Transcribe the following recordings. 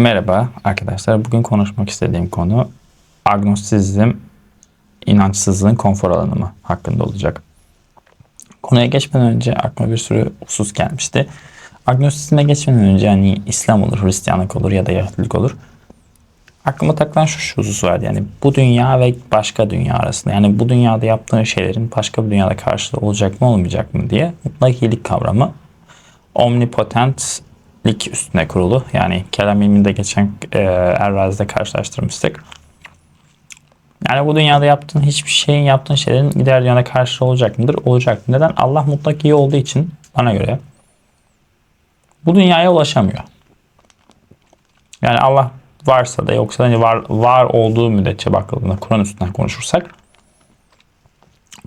Merhaba arkadaşlar. Bugün konuşmak istediğim konu agnostizm, inançsızlığın konfor alanı mı hakkında olacak. Konuya geçmeden önce aklıma bir sürü husus gelmişti. Agnostizme geçmeden önce yani İslam olur, Hristiyanlık olur ya da Yahudilik olur. Aklıma takılan şu husus vardı. Yani bu dünya ve başka dünya arasında. Yani bu dünyada yaptığın şeylerin başka bir dünyada karşılığı olacak mı olmayacak mı diye mutlak iyilik kavramı omnipotent lik üstüne kurulu. Yani kelam ilminde geçen e, Erraz'da karşılaştırmıştık. Yani bu dünyada yaptığın hiçbir şeyin yaptığın şeylerin gider dünyada karşı olacak mıdır? Olacak. Neden? Allah mutlak iyi olduğu için bana göre bu dünyaya ulaşamıyor. Yani Allah varsa da yoksa da hani var, var olduğu müddetçe bakıldığında Kur'an üstünden konuşursak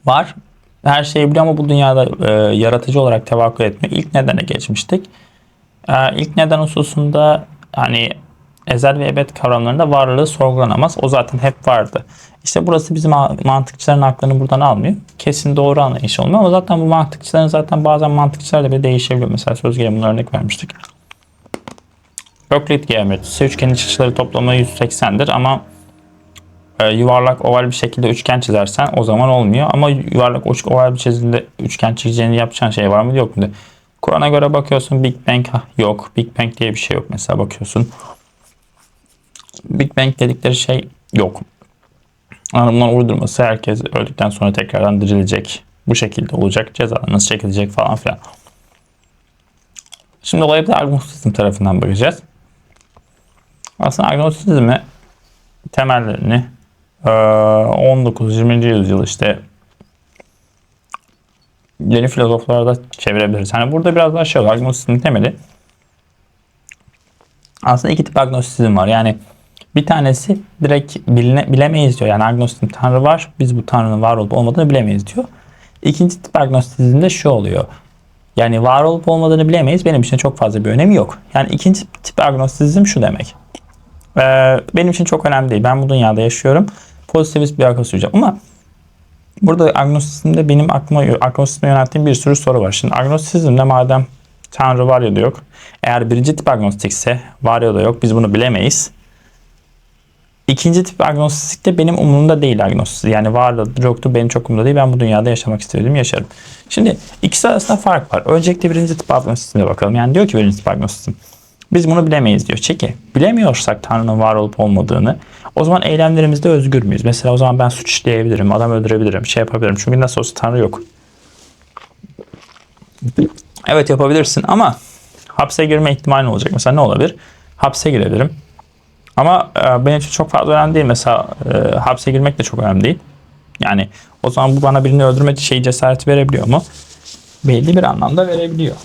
var. Her şeyi biliyor ama bu dünyada e, yaratıcı olarak tevakkül etme ilk nedene geçmiştik. E, ilk neden hususunda hani ezel ve ebed kavramlarında varlığı sorgulanamaz. O zaten hep vardı. İşte burası bizim mantıkçıların aklını buradan almıyor. Kesin doğru anlayış olmuyor ama zaten bu mantıkçıların zaten bazen mantıkçılarla bile değişebiliyor. Mesela söz gelimi örnek vermiştik. Öklit geometrisi üçgenin iç açıları toplamı 180'dir ama e, yuvarlak oval bir şekilde üçgen çizersen o zaman olmuyor. Ama yuvarlak oval bir şekilde üçgen çizeceğini yapacağın şey var mı yok mu? Kur'an'a göre bakıyorsun Big Bang yok. Big Bang diye bir şey yok mesela bakıyorsun. Big Bang dedikleri şey yok. Bunların uydurması herkes öldükten sonra tekrardan dirilecek. Bu şekilde olacak. Ceza nasıl çekilecek falan filan. Şimdi olaya bir de agnostizm tarafından bakacağız. Aslında agnostizmi temellerini 19-20. yüzyıl işte yeni filozoflara da çevirebiliriz. Hani burada biraz daha şey var. Agnostizmin temeli aslında iki tip agnostizm var. Yani bir tanesi direkt biline, bilemeyiz diyor. Yani agnostizm tanrı var. Biz bu tanrının var olup olmadığını bilemeyiz diyor. İkinci tip agnostizmde şu oluyor. Yani var olup olmadığını bilemeyiz. Benim için çok fazla bir önemi yok. Yani ikinci tip agnostizm şu demek. Ee, benim için çok önemli değil. Ben bu dünyada yaşıyorum. Pozitivist bir akıl süreceğim. Ama burada agnostizmde benim aklıma agnostizme yönelttiğim bir sürü soru var. Şimdi agnostizmde madem Tanrı var ya da yok. Eğer birinci tip agnostikse var ya da yok biz bunu bilemeyiz. İkinci tip agnostik de benim umurumda değil agnostik. Yani vardır yoktur benim çok umurumda değil. Ben bu dünyada yaşamak istedim yaşarım. Şimdi ikisi arasında fark var. Öncelikle birinci tip agnostizme bakalım. Yani diyor ki birinci tip agnostizm. Biz bunu bilemeyiz diyor. Çeki. Bilemiyorsak Tanrı'nın var olup olmadığını o zaman eylemlerimizde özgür müyüz? Mesela o zaman ben suç işleyebilirim, adam öldürebilirim, şey yapabilirim. Çünkü nasıl olsa Tanrı yok. Evet yapabilirsin ama hapse girme ihtimali olacak. Mesela ne olabilir? Hapse girebilirim. Ama e, benim için çok fazla önemli değil. Mesela e, hapse girmek de çok önemli değil. Yani o zaman bu bana birini öldürme şeyi cesareti verebiliyor mu? Belli bir anlamda verebiliyor.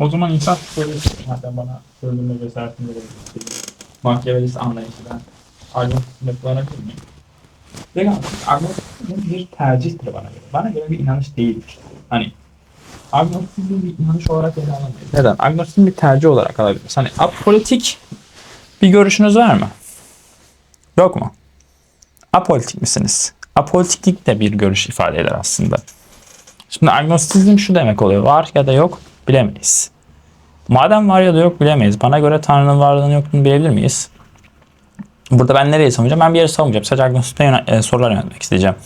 O zaman insan böyle madem bana öldürme cesaretini verebiliyor. Mahkemelist anlayışı ben agnostisme kullanabilir miyim? Vegan agnostisme bir tercihtir bana göre. Bana göre bir inanış değildir. Hani agnostizm bir inanış olarak ele alamayız. Neden? Agnostizm bir tercih olarak alabiliriz. Hani apolitik bir görüşünüz var mı? Yok mu? Apolitik misiniz? Apolitiklik de bir görüş ifade eder aslında. Şimdi agnostizm şu demek oluyor. Var ya da yok bilemeyiz. Madem var ya da yok bilemeyiz. Bana göre Tanrı'nın varlığını yokluğunu bilebilir miyiz? Burada ben nereye savunacağım? Ben bir yere savunacağım. Sadece agnostizme yöne- e, sorular yöneltmek isteyeceğim.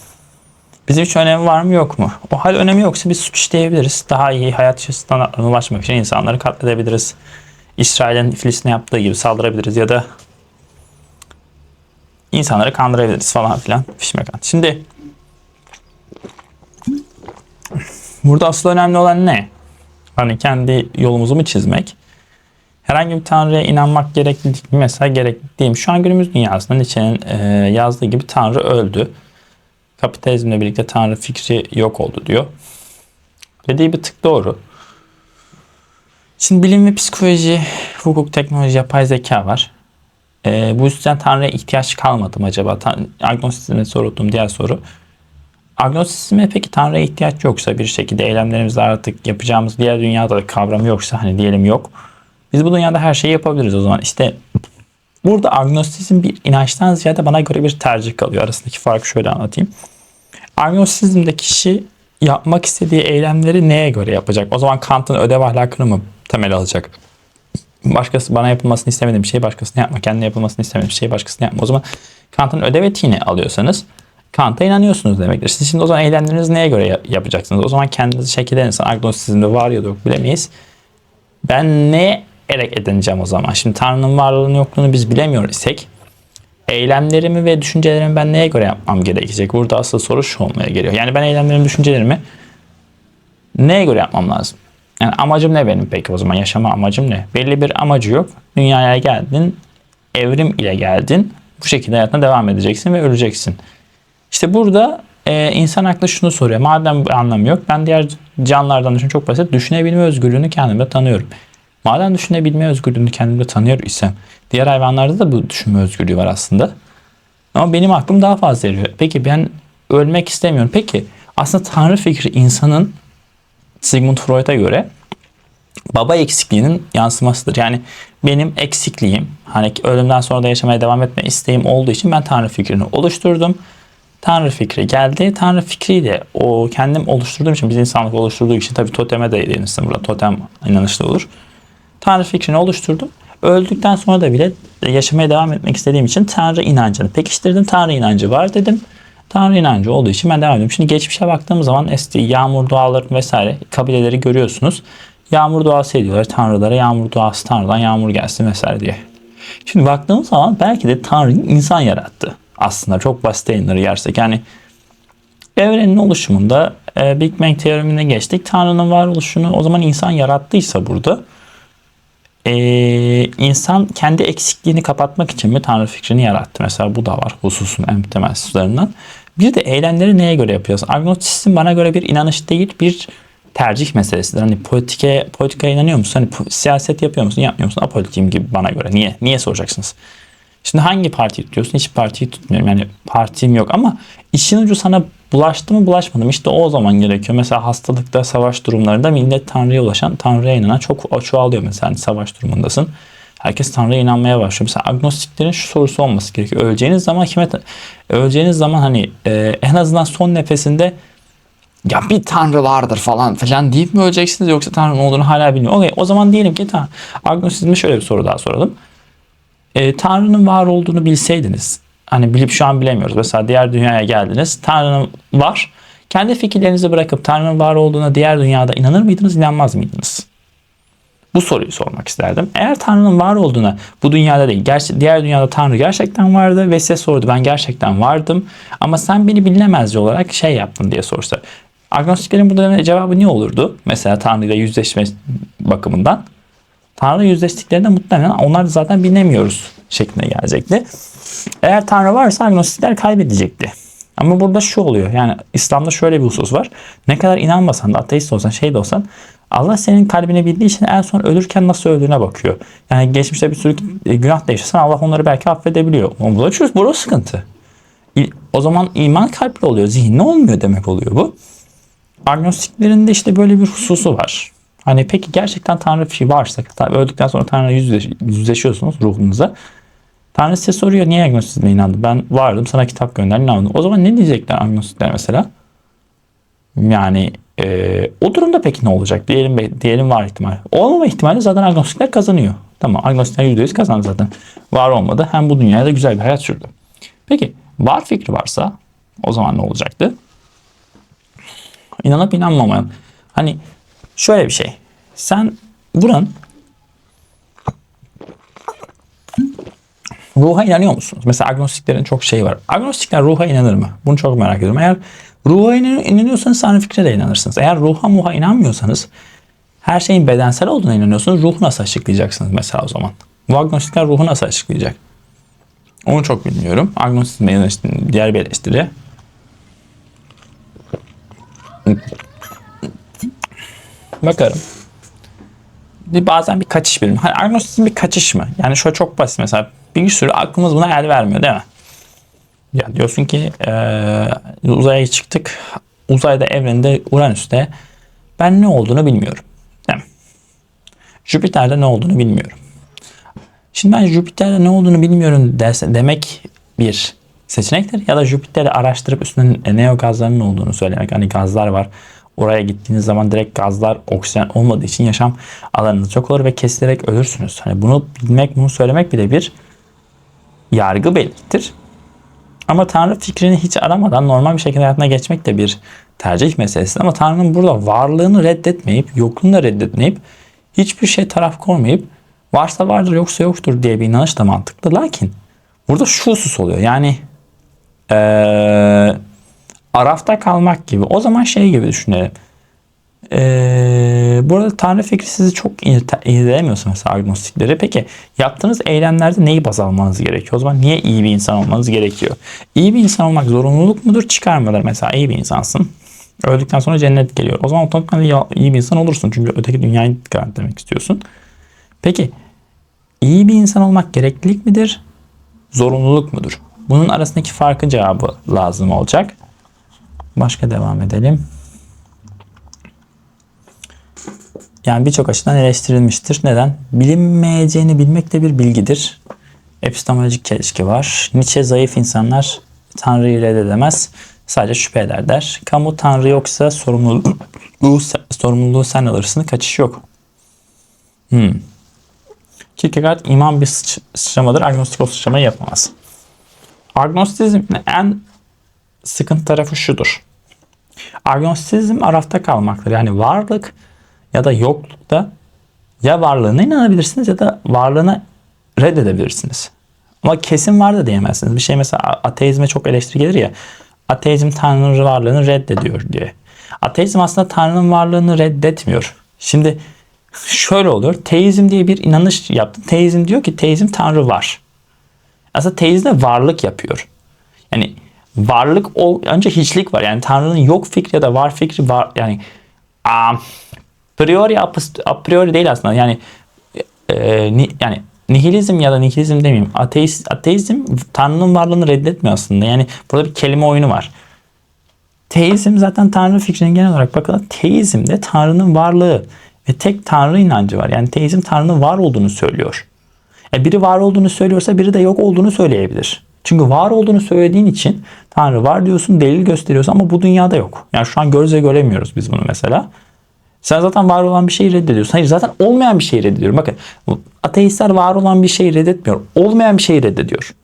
Bizim için önemi var mı yok mu? O hal önemi yoksa biz suç işleyebiliriz. Daha iyi hayat standartlarına ulaşmak için insanları katledebiliriz. İsrail'in Filistin'e yaptığı gibi saldırabiliriz ya da insanları kandırabiliriz falan filan. Fişmekan. Şimdi burada asıl önemli olan ne? Hani kendi yolumuzu mu çizmek? Herhangi bir tanrıya inanmak gerekli mi? Mesela gerekli değil? Şu an günümüz dünyasında Nietzsche'nin e, yazdığı gibi tanrı öldü. Kapitalizmle birlikte tanrı fikri yok oldu diyor. Dediği bir tık doğru. Şimdi bilim ve psikoloji, hukuk, teknoloji, yapay zeka var. E, bu yüzden Tanrı'ya ihtiyaç kalmadı mı acaba? Agnostizme sorulduğum diğer soru. Agnostizme peki Tanrı'ya ihtiyaç yoksa bir şekilde eylemlerimizde artık yapacağımız diğer dünyada da kavramı yoksa hani diyelim yok. Biz bu dünyada her şeyi yapabiliriz o zaman. İşte burada agnostizm bir inançtan ziyade bana göre bir tercih kalıyor. Arasındaki farkı şöyle anlatayım. Agnostizmde kişi yapmak istediği eylemleri neye göre yapacak? O zaman Kant'ın ödev ahlakını mı temel alacak? başkası bana yapılmasını istemediğim bir şeyi başkasına yapma. Kendine yapılmasını istemediğim bir şeyi başkasına yapma. O zaman Kant'ın ödev etiğini alıyorsanız Kant'a inanıyorsunuz demektir. Siz şimdi o zaman eylemlerinizi neye göre ya- yapacaksınız? O zaman kendinizi şekil edin. Agnostisizmde var ya da yok bilemeyiz. Ben ne erek edineceğim o zaman? Şimdi Tanrı'nın varlığını yokluğunu biz bilemiyor isek eylemlerimi ve düşüncelerimi ben neye göre yapmam gerekecek? Burada asıl soru şu olmaya geliyor. Yani ben eylemlerimi, düşüncelerimi neye göre yapmam lazım? Yani amacım ne benim peki o zaman? Yaşama amacım ne? Belli bir amacı yok. Dünyaya geldin, evrim ile geldin. Bu şekilde hayatına devam edeceksin ve öleceksin. İşte burada e, insan aklı şunu soruyor. Madem bir anlamı yok ben diğer canlılardan düşün çok basit. Düşünebilme özgürlüğünü kendimde tanıyorum. Madem düşünebilme özgürlüğünü kendimde tanıyor isem diğer hayvanlarda da bu düşünme özgürlüğü var aslında. Ama benim aklım daha fazla eriyor. Peki ben ölmek istemiyorum. Peki aslında tanrı fikri insanın Sigmund Freud'a göre baba eksikliğinin yansımasıdır. Yani benim eksikliğim hani ölümden sonra da yaşamaya devam etme isteğim olduğu için ben tanrı fikrini oluşturdum. Tanrı fikri geldi. Tanrı fikriyle o kendim oluşturduğum için biz insanlık oluşturduğu için tabii toteme de değinirsin burada. Totem inanışlı olur. Tanrı fikrini oluşturdum. Öldükten sonra da bile yaşamaya devam etmek istediğim için Tanrı inancını pekiştirdim. Tanrı inancı var dedim. Tanrı inancı olduğu için ben devam ediyorum. Şimdi geçmişe baktığım zaman eski yağmur duaları vesaire kabileleri görüyorsunuz. Yağmur duası ediyorlar tanrılara. Yağmur duası tanrıdan yağmur gelsin vesaire diye. Şimdi baktığımız zaman belki de Tanrı insan yarattı. Aslında çok basit yayınları yersek. Yani evrenin oluşumunda e, Big Bang teoremine geçtik. Tanrı'nın varoluşunu o zaman insan yarattıysa burada e, insan kendi eksikliğini kapatmak için mi Tanrı fikrini yarattı? Mesela bu da var hususun en temel hususlarından. Bir de eylemleri neye göre yapıyoruz? Agnostisizm bana göre bir inanış değil bir tercih meselesidir. Hani politike, politikaya inanıyor musun? Hani siyaset yapıyor musun? Yapmıyor musun? Apolitikim gibi bana göre. Niye? Niye soracaksınız? Şimdi hangi partiyi tutuyorsun? Hiç partiyi tutmuyorum. Yani partim yok ama işin ucu sana bulaştı mı bulaşmadı mı? İşte o zaman gerekiyor. Mesela hastalıkta, savaş durumlarında millet Tanrı'ya ulaşan, Tanrı'ya inanan çok çoğalıyor mesela hani savaş durumundasın. Herkes Tanrı'ya inanmaya başlıyor. Mesela agnostiklerin şu sorusu olması gerekiyor. Öleceğiniz zaman kime öleceğiniz zaman hani e, en azından son nefesinde ya bir tanrı vardır falan falan deyip mi öleceksiniz yoksa tanrının olduğunu hala bilmiyor. Okey o zaman diyelim ki tamam. Agnosizme şöyle bir soru daha soralım. E, Tanrı'nın var olduğunu bilseydiniz hani bilip şu an bilemiyoruz. Mesela diğer dünyaya geldiniz. Tanrı'nın var. Kendi fikirlerinizi bırakıp Tanrı'nın var olduğuna diğer dünyada inanır mıydınız, inanmaz mıydınız? Bu soruyu sormak isterdim. Eğer Tanrı'nın var olduğuna bu dünyada değil, gerçi diğer dünyada Tanrı gerçekten vardı ve size sordu ben gerçekten vardım ama sen beni bilinemezci olarak şey yaptın diye sorsa. Agnostiklerin burada cevabı ne olurdu? Mesela Tanrı ile yüzleşme bakımından. Tanrı yüzleştiklerinde muhtemelen onlar da zaten bilemiyoruz şeklinde gelecekti. Eğer Tanrı varsa agnostikler kaybedecekti. Ama burada şu oluyor. Yani İslam'da şöyle bir husus var. Ne kadar inanmasan da ateist olsan şey de olsan Allah senin kalbini bildiği için en son ölürken nasıl öldüğüne bakıyor. Yani geçmişte bir sürü günah da yaşasan Allah onları belki affedebiliyor. Ama burada çöz, burada sıkıntı. O zaman iman kalpli oluyor. Zihinli olmuyor demek oluyor bu. Agnostiklerin de işte böyle bir hususu var. Hani peki gerçekten Tanrı bir şey varsa, tabii öldükten sonra Tanrı yüzleş, yüzleşiyorsunuz ruhunuza. Tanrı size soruyor niye agnostisizme inandın? Ben vardım sana kitap gönderdim inanmadım. O zaman ne diyecekler agnostikler mesela? Yani e, o durumda peki ne olacak? Diyelim, diyelim var ihtimal. Olmama ihtimali zaten agnostikler kazanıyor. Tamam agnostikler %100 kazandı zaten. Var olmadı. Hem bu dünyada güzel bir hayat sürdü. Peki var fikri varsa o zaman ne olacaktı? İnanıp inanmamayan. Hani şöyle bir şey. Sen buranın ruha inanıyor musunuz? Mesela agnostiklerin çok şeyi var. Agnostikler ruha inanır mı? Bunu çok merak ediyorum. Eğer ruha inanıyorsanız Tanrı fikrine de inanırsınız. Eğer ruha muha inanmıyorsanız her şeyin bedensel olduğuna inanıyorsunuz. Ruhu nasıl açıklayacaksınız mesela o zaman? Bu agnostikler ruhu nasıl açıklayacak? Onu çok bilmiyorum. Agnostizme diğer bir eleştiri. Bakarım. Bir bazen bir kaçış bilimi. Hani agnostizm bir kaçış mı? Yani şöyle çok basit mesela bir sürü aklımız buna el vermiyor değil mi? Ya diyorsun ki e, uzaya çıktık. Uzayda evrende Uranüs'te ben ne olduğunu bilmiyorum. Değil mi? Jüpiter'de ne olduğunu bilmiyorum. Şimdi ben Jüpiter'de ne olduğunu bilmiyorum derse, demek bir seçenektir. Ya da Jüpiter'i araştırıp üstünden neo gazlarının olduğunu söylemek. Hani gazlar var. Oraya gittiğiniz zaman direkt gazlar, oksijen olmadığı için yaşam alanınız yok olur ve kesilerek ölürsünüz. Hani bunu bilmek, bunu söylemek bile bir yargı belirtir. Ama Tanrı fikrini hiç aramadan normal bir şekilde hayatına geçmek de bir tercih meselesi. Ama Tanrı'nın burada varlığını reddetmeyip, yokluğunu da reddetmeyip, hiçbir şey taraf koymayıp varsa vardır yoksa yoktur diye bir inanış da mantıklı. Lakin burada şu husus oluyor. Yani ee, arafta kalmak gibi. O zaman şey gibi düşünelim. Ee, burada Tanrı fikri sizi çok ilgilemiyorsa mesela agnostikleri. Peki yaptığınız eylemlerde neyi baz almanız gerekiyor? O zaman niye iyi bir insan olmanız gerekiyor? İyi bir insan olmak zorunluluk mudur? Çıkar mıdır? Mesela iyi bir insansın. Öldükten sonra cennet geliyor. O zaman otomatikman iyi bir insan olursun. Çünkü öteki dünyayı garantilemek istiyorsun. Peki iyi bir insan olmak gereklilik midir? Zorunluluk mudur? Bunun arasındaki farkın cevabı lazım olacak. Başka devam edelim. Yani birçok açıdan eleştirilmiştir. Neden? Bilinmeyeceğini bilmek de bir bilgidir. Epistemolojik çelişki var. Nietzsche zayıf insanlar Tanrı'yı reddedemez. Sadece şüphe eder der. Kamu Tanrı yoksa sorumluluğu, sorumluluğu sen alırsın. Kaçış yok. Hmm. Kierkegaard iman bir sıçramadır. Agnostik o sıçramayı yapamaz. Agnostizmin en sıkıntı tarafı şudur. Agnostizm arafta kalmaktır. Yani varlık ya da yoklukta ya varlığına inanabilirsiniz ya da varlığına reddedebilirsiniz. Ama kesin var da diyemezsiniz. Bir şey mesela ateizme çok eleştiri gelir ya. Ateizm Tanrı'nın varlığını reddediyor diye. Ateizm aslında Tanrı'nın varlığını reddetmiyor. Şimdi şöyle oluyor. Teizm diye bir inanış yaptı. Teizm diyor ki teizm Tanrı var. Aslında teizmde varlık yapıyor. Yani varlık ol, önce hiçlik var. Yani Tanrı'nın yok fikri ya da var fikri var. Yani a priori a priori değil aslında. Yani e, ni, yani nihilizm ya da nihilizm demeyeyim. Ateist, ateizm Tanrı'nın varlığını reddetmiyor aslında. Yani burada bir kelime oyunu var. Teizm zaten Tanrı fikrinin genel olarak bakın teizmde Tanrı'nın varlığı ve tek Tanrı inancı var. Yani teizm Tanrı'nın var olduğunu söylüyor. E biri var olduğunu söylüyorsa biri de yok olduğunu söyleyebilir. Çünkü var olduğunu söylediğin için Tanrı var diyorsun, delil gösteriyorsun ama bu dünyada yok. Yani şu an gözle göremiyoruz biz bunu mesela. Sen zaten var olan bir şeyi reddediyorsun. Hayır zaten olmayan bir şeyi reddediyorum. Bakın ateistler var olan bir şeyi reddetmiyor. Olmayan bir şeyi reddediyor.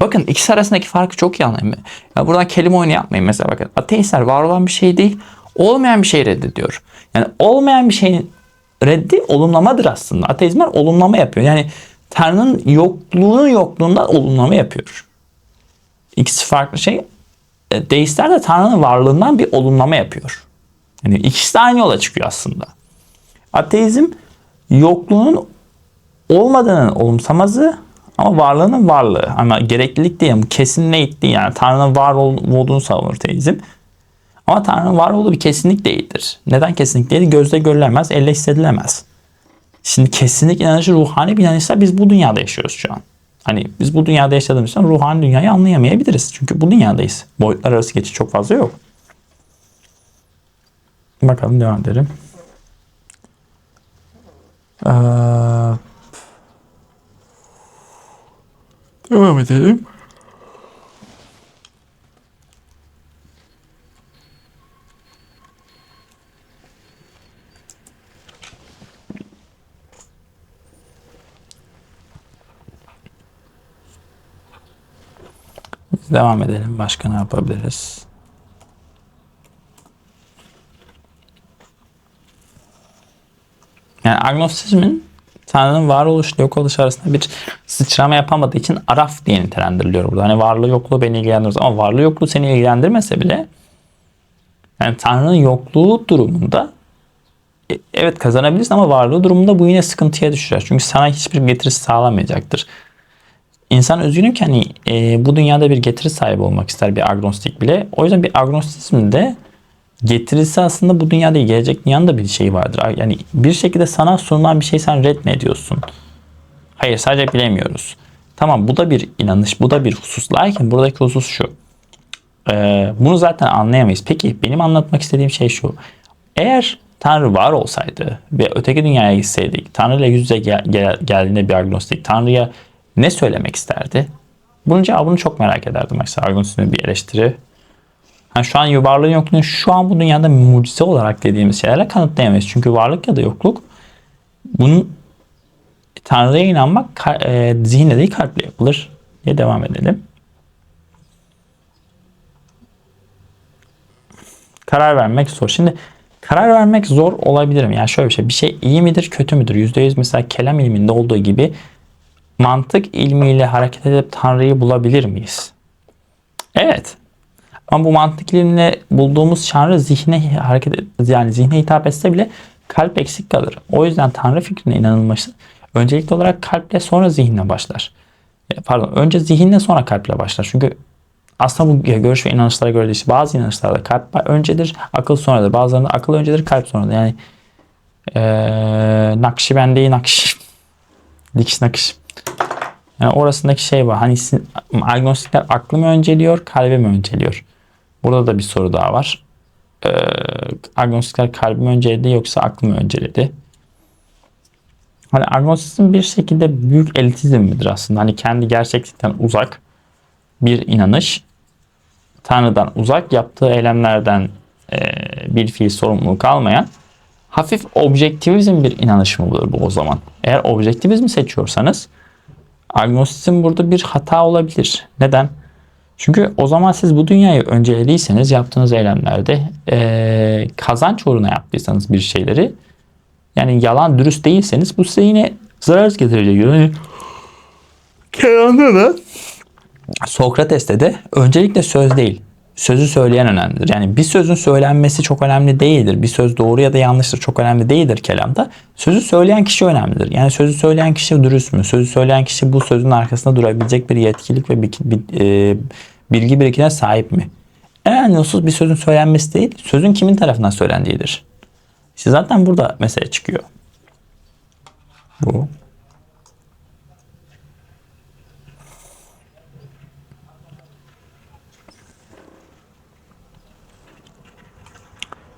Bakın ikisi arasındaki farkı çok iyi anlayın. Ya buradan kelime oyunu yapmayın mesela bakın. Ateistler var olan bir şey değil, olmayan bir şeyi reddediyor. Yani olmayan bir şeyin reddi olumlamadır aslında. Ateizmler olumlama yapıyor. Yani Tanrı'nın yokluğunun yokluğundan olumlama yapıyor. İkisi farklı şey. E, deistler de Tanrı'nın varlığından bir olumlama yapıyor. Yani ikisi de aynı yola çıkıyor aslında. Ateizm yokluğunun olmadığının olumsamazı ama varlığının varlığı. Ama gereklilik değil. Bu kesinlik değil. Yani Tanrı'nın var olduğunu savunur teizm. Ama Tanrı'nın var olduğu bir kesinlik değildir. Neden kesinlik değil? Gözle görülemez, elle hissedilemez. Şimdi kesinlik inanışı ruhani bir inanışsa biz bu dünyada yaşıyoruz şu an. Hani biz bu dünyada yaşadığımız için ruhani dünyayı anlayamayabiliriz. Çünkü bu dünyadayız. Boyutlar arası geçiş çok fazla yok. Bakalım devam edelim. Ee, devam edelim. Devam edelim. Başka ne yapabiliriz? Yani agnostizmin Tanrı'nın varoluşla yok oluş arasında bir sıçrama yapamadığı için araf diye nitelendiriliyor burada. Hani varlığı yokluğu beni ilgilendirmez ama varlığı yokluğu seni ilgilendirmese bile yani Tanrı'nın yokluğu durumunda e, evet kazanabilirsin ama varlığı durumunda bu yine sıkıntıya düşer. Çünkü sana hiçbir getirisi sağlamayacaktır. İnsan üzgünüm ki hani e, bu dünyada bir getiri sahibi olmak ister bir agnostik bile. O yüzden bir agnostizmde getirisi aslında bu dünyada gelecek dünyada bir şey vardır. Yani bir şekilde sana sunulan bir şey sen red mi ediyorsun? Hayır sadece bilemiyoruz. Tamam bu da bir inanış, bu da bir husus. Lakin buradaki husus şu. Ee, bunu zaten anlayamayız. Peki benim anlatmak istediğim şey şu. Eğer Tanrı var olsaydı ve öteki dünyaya gitseydik, Tanrı ile yüz yüze gel, gel, geldiğinde bir agnostik, Tanrı'ya ne söylemek isterdi? Bunun cevabını çok merak ederdim. Mesela Agnostizm'e bir eleştiri Yani şu an varlığın yokluğunu şu an bu dünyada mucize olarak dediğimiz şeylerle kanıtlayamayız. Çünkü varlık ya da yokluk bunun Tanrı'ya inanmak e, zihinle değil kalple yapılır diye devam edelim. Karar vermek zor. Şimdi karar vermek zor olabilir mi? Yani şöyle bir şey. Bir şey iyi midir, kötü müdür? %100 mesela kelam ilminde olduğu gibi mantık ilmiyle hareket edip Tanrı'yı bulabilir miyiz? Evet. Ama bu mantık ilimle bulduğumuz Tanrı zihne hareket yani zihne hitap etse bile kalp eksik kalır. O yüzden Tanrı fikrine inanılması öncelikli olarak kalple sonra zihinle başlar. E, pardon önce zihinle sonra kalple başlar. Çünkü aslında bu görüş ve inanışlara göre değil. Bazı inanışlarda kalp öncedir, akıl sonradır. Bazılarında akıl öncedir, kalp sonradır. Yani ee, Nakşibendeyi Nakş dikiş nakış. Yani orasındaki şey var. Hani agnostikler aklı mı önceliyor, kalbi mi önceliyor? Burada da bir soru daha var. Ee, agnostikler kalbi mi önceledi yoksa aklı mı önceledi? Hani agnostizm bir şekilde büyük elitizm midir aslında? Hani kendi gerçeklikten uzak bir inanış. Tanrı'dan uzak yaptığı eylemlerden e, bir fiil sorumluluk almayan hafif objektivizm bir inanış mı bu o zaman? Eğer objektivizmi seçiyorsanız agnostizm burada bir hata olabilir. Neden? Çünkü o zaman siz bu dünyayı öncelediyseniz yaptığınız eylemlerde e, kazanç uğruna yaptıysanız bir şeyleri yani yalan dürüst değilseniz bu size yine zarar getirecek. Yani Kenan'da da Sokrates'te de öncelikle söz değil sözü söyleyen önemlidir. Yani bir sözün söylenmesi çok önemli değildir. Bir söz doğru ya da yanlıştır çok önemli değildir kelamda. Sözü söyleyen kişi önemlidir. Yani sözü söyleyen kişi dürüst mü? Sözü söyleyen kişi bu sözün arkasında durabilecek bir yetkilik ve e, bilgi birikimine sahip mi? En önemli bir sözün söylenmesi değil, sözün kimin tarafından söylendiğidir. İşte zaten burada mesele çıkıyor. Bu.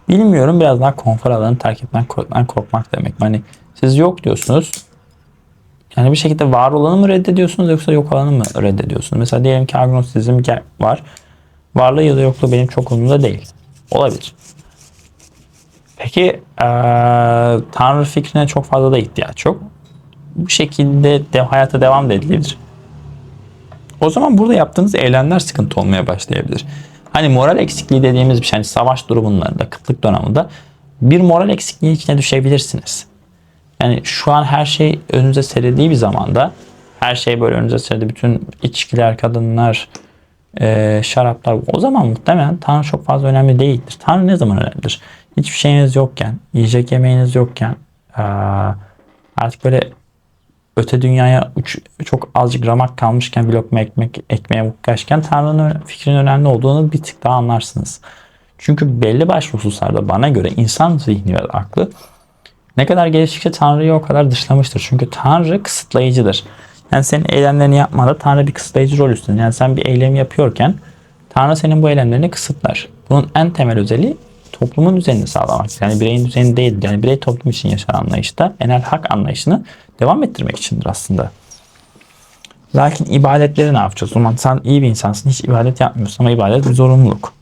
Bilmiyorum biraz daha konfor alanını terk etmek, korkmak, korkmak demek. Hani siz yok diyorsunuz. Yani bir şekilde var olanı mı reddediyorsunuz yoksa yok olanı mı reddediyorsunuz? Mesela diyelim ki agnostizm var. Varlığı ya da yokluğu benim çok umurumda değil. Olabilir. Peki ee, Tanrı fikrine çok fazla da ihtiyaç yok. Bu şekilde de, hayata devam da edilebilir. O zaman burada yaptığınız eylemler sıkıntı olmaya başlayabilir. Hani moral eksikliği dediğimiz bir şey. Hani savaş durumlarında, kıtlık döneminde bir moral eksikliği içine düşebilirsiniz. Yani şu an her şey önünüze serildiği bir zamanda her şey böyle önünüze serildi. Bütün içkiler, kadınlar, e, şaraplar. O zaman muhtemelen Tanrı çok fazla önemli değildir. Tanrı ne zaman önemlidir? Hiçbir şeyiniz yokken, yiyecek yemeğiniz yokken, artık böyle öte dünyaya uç, çok azıcık ramak kalmışken bir lokma ekmek ekmeğe muhtaçken Tanrı'nın fikrinin önemli olduğunu bir tık daha anlarsınız. Çünkü belli başlı hususlarda bana göre insan zihni ve aklı ne kadar geliştikçe Tanrı'yı o kadar dışlamıştır. Çünkü Tanrı kısıtlayıcıdır. Yani senin eylemlerini yapmada Tanrı bir kısıtlayıcı rol üstlenir. Yani sen bir eylem yapıyorken Tanrı senin bu eylemlerini kısıtlar. Bunun en temel özelliği toplumun düzenini sağlamak. Yani bireyin düzeni değil. Yani birey toplum için yaşar anlayışta enel hak anlayışını devam ettirmek içindir aslında. Lakin ibadetleri ne yapacağız? O zaman sen iyi bir insansın. Hiç ibadet yapmıyorsun ama ibadet bir zorunluluk.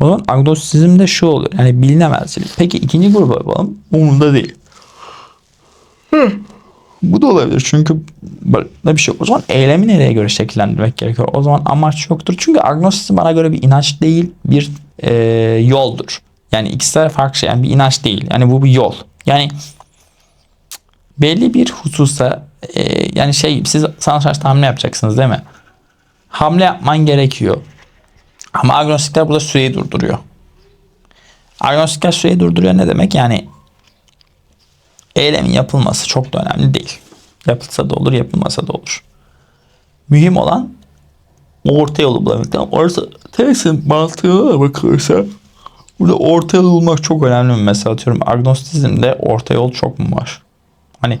O zaman agnostizmde şu oluyor. Yani bilinemezlik. Peki ikinci gruba yapalım. Umurunda değil. Bu da olabilir çünkü böyle bir şey yok. O zaman eylemi nereye göre şekillendirmek gerekiyor? O zaman amaç yoktur. Çünkü agnostizm bana göre bir inanç değil, bir e, yoldur. Yani ikisi de farklı şey. Yani bir inanç değil. Yani bu bir yol. Yani belli bir hususta e, yani şey siz sanatçı hamle yapacaksınız değil mi? Hamle yapman gerekiyor. Ama agnostikler burada süreyi durduruyor. Agnostikler süreyi durduruyor ne demek? Yani eylemin yapılması çok da önemli değil. Yapılsa da olur, yapılmasa da olur. Mühim olan orta yolu bulabilmek. Orası teksin mantığına bakılırsa burada orta yolu bulmak çok önemli. Mesela atıyorum agnostizmde orta yol çok mu var? Hani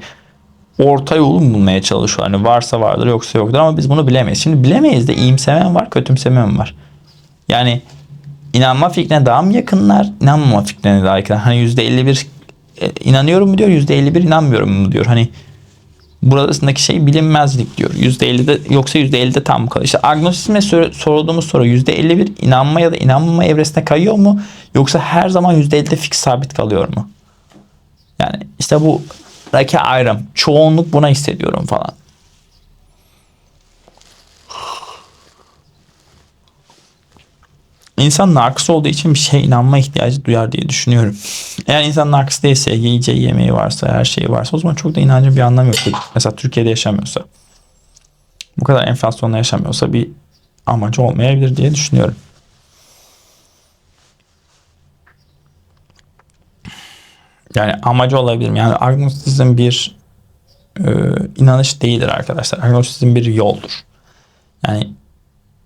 orta yolu bulmaya çalışıyor? Hani varsa vardır yoksa yoktur ama biz bunu bilemeyiz. Şimdi bilemeyiz de iyimseme var, kötümseme var. Yani inanma fikrine daha mı yakınlar, inanmama fikrine daha yakınlar? Hani %51 e, inanıyorum mu diyor, %51 inanmıyorum mu diyor. Hani Burasındaki şey bilinmezlik diyor. %50'de yoksa %50'de tam kalıyor? İşte agnostizme sor- sorulduğumuz soru %51 inanma ya da inanmama evresine kayıyor mu? Yoksa her zaman %50'de fix sabit kalıyor mu? Yani işte bu raki ayrım. Çoğunluk buna hissediyorum falan. İnsan narkıs olduğu için bir şeye inanma ihtiyacı duyar diye düşünüyorum. Eğer insan narkıs değilse, yiyeceği yemeği varsa, her şeyi varsa o zaman çok da inancın bir anlamı yok. Mesela Türkiye'de yaşamıyorsa, bu kadar enflasyonla yaşamıyorsa bir amacı olmayabilir diye düşünüyorum. Yani amacı olabilir? Yani agnostizm bir e, inanış değildir arkadaşlar. Agnostizm bir yoldur. Yani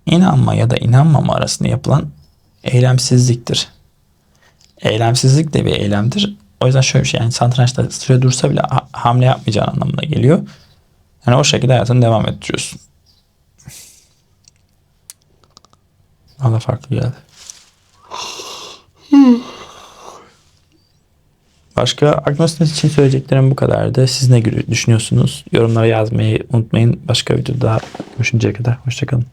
inanma ya da inanmama arasında yapılan eylemsizliktir. Eylemsizlik de bir eylemdir. O yüzden şöyle bir şey yani satrançta süre dursa bile ha- hamle yapmayacağın anlamına geliyor. Yani o şekilde hayatını devam ettiriyorsun. Valla farklı geldi. Başka agnostist için söyleyeceklerim bu kadardı. Siz ne düşünüyorsunuz? Yorumlara yazmayı unutmayın. Başka videoda görüşünceye kadar. Hoşçakalın.